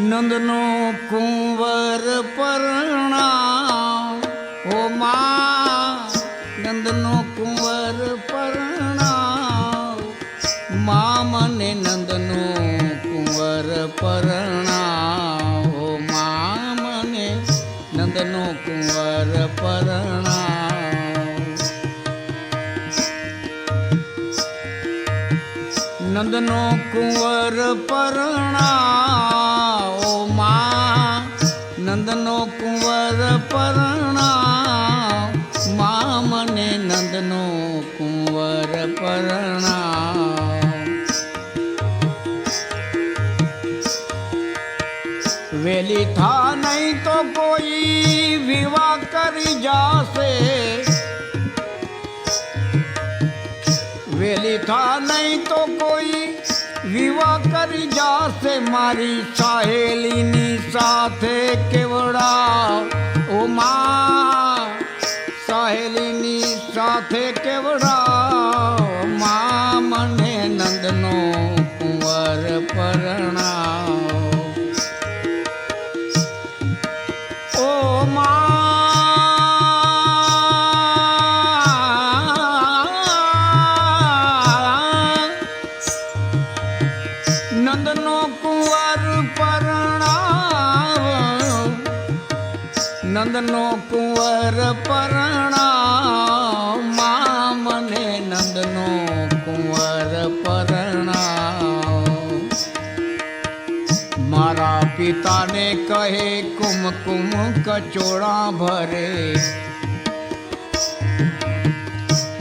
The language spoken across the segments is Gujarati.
નંદનો કુંવર પરણા, ઓ મા, નંદનો કુંવર પરણા, મા મને નંદનો કુંવર પરણા, ઓ મા મને નંદનો કુંવર પરણા. નંદનો કુંવર પરણા મા નંદનો કુંવર પરણા મા મને નંદનો કુંવર પરણા વેલી થા નહીં તો કોઈ વિવાહ કરી જાશે વેલી થા નહીં તો કોઈ વિવાહ કરી જાશે મારી સહેલીની સાથે. કેવડા કુંવર પરણાવ નંદનો કુંવર પરણાવ મા મને નંદનો કુંવર પરણાવ મારા પિતાને કહે કુમકુમ કચોળા ભરે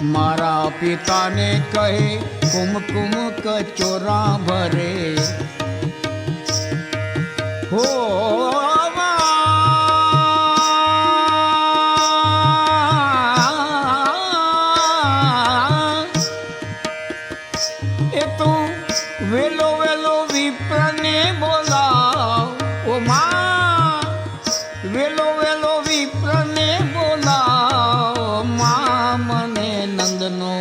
મારા પિતાને કહે કુમકુમ કચોરા ભરે એ તું વેલો વેલો વિપ્રને બોલાવ. ઓ માં, વેલો વેલો વિપ્રને બોલાવ. માં, મને નંદનો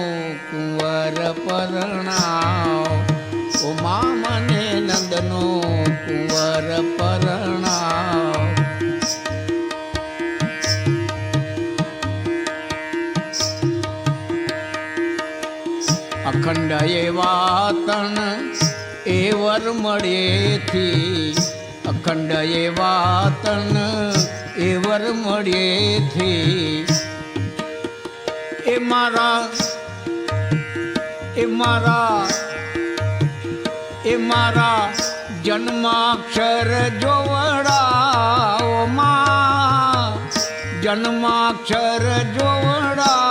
કુંવર પરણાવ. ઓ માં, મને નંદનો કુંવર પરણાવ. અખંડ એવા તણ એવર મળેથી અખંડ એવા તણ એવર મળેથી એ મારા એ મારા એ મારા જન્માક્ષર જોવડાઓ માં જન્માક્ષર જોવડાવ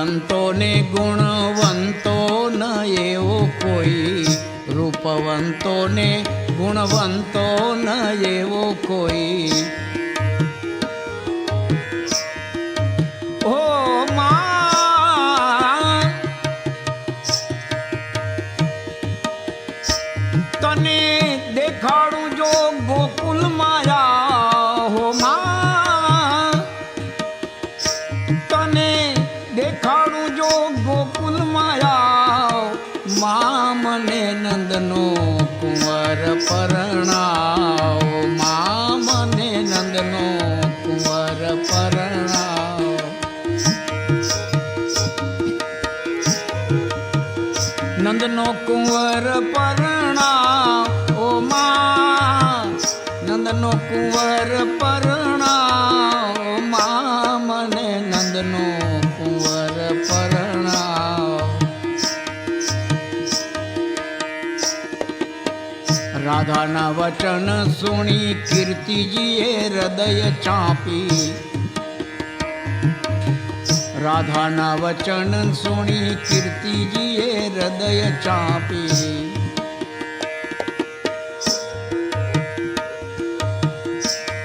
રૂપવંતો ને ગુણવંતો ન એવો કોઈ. રૂપવંતો ને ગુણવંતો ન એવો કોઈ. તને દેખાડું કુંવર પરણાવ, મા મને નંદનો કુંવર પરણાવ. નંદનો કુંવર પરણાવ ઓ મા. નંદનો કુંવર પરણાવ રાધાના વચન સુણી કીર્તિજીએ હૃદય ચાંપી રાધાના વચન સુણી કીર્તિજીએ હૃદય ચાંપી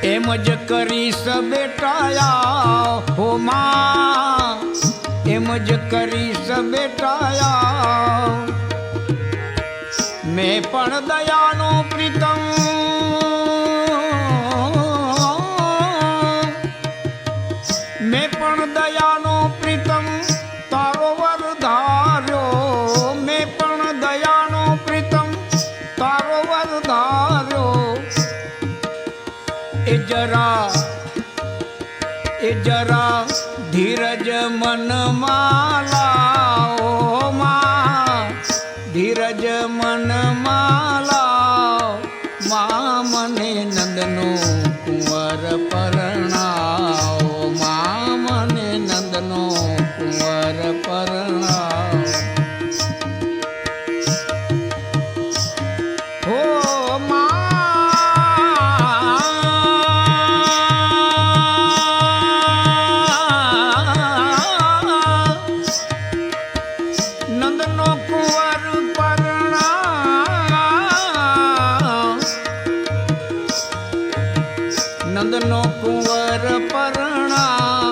એમ જ કરીશ બેટાયા હો માં એમ જ કરીશ બેટાયા મેં પણ દયાનો પ્રીતમ. મેં પણ દયાનો પ્રીતમ, તારો વર ધાર્યો. મેં પણ દયાનો પ્રીતમ, તારો વર ધાર્યો. એ જરા એ જરા ધીરજ મન લાવો નંદનો કુંવર પરણા.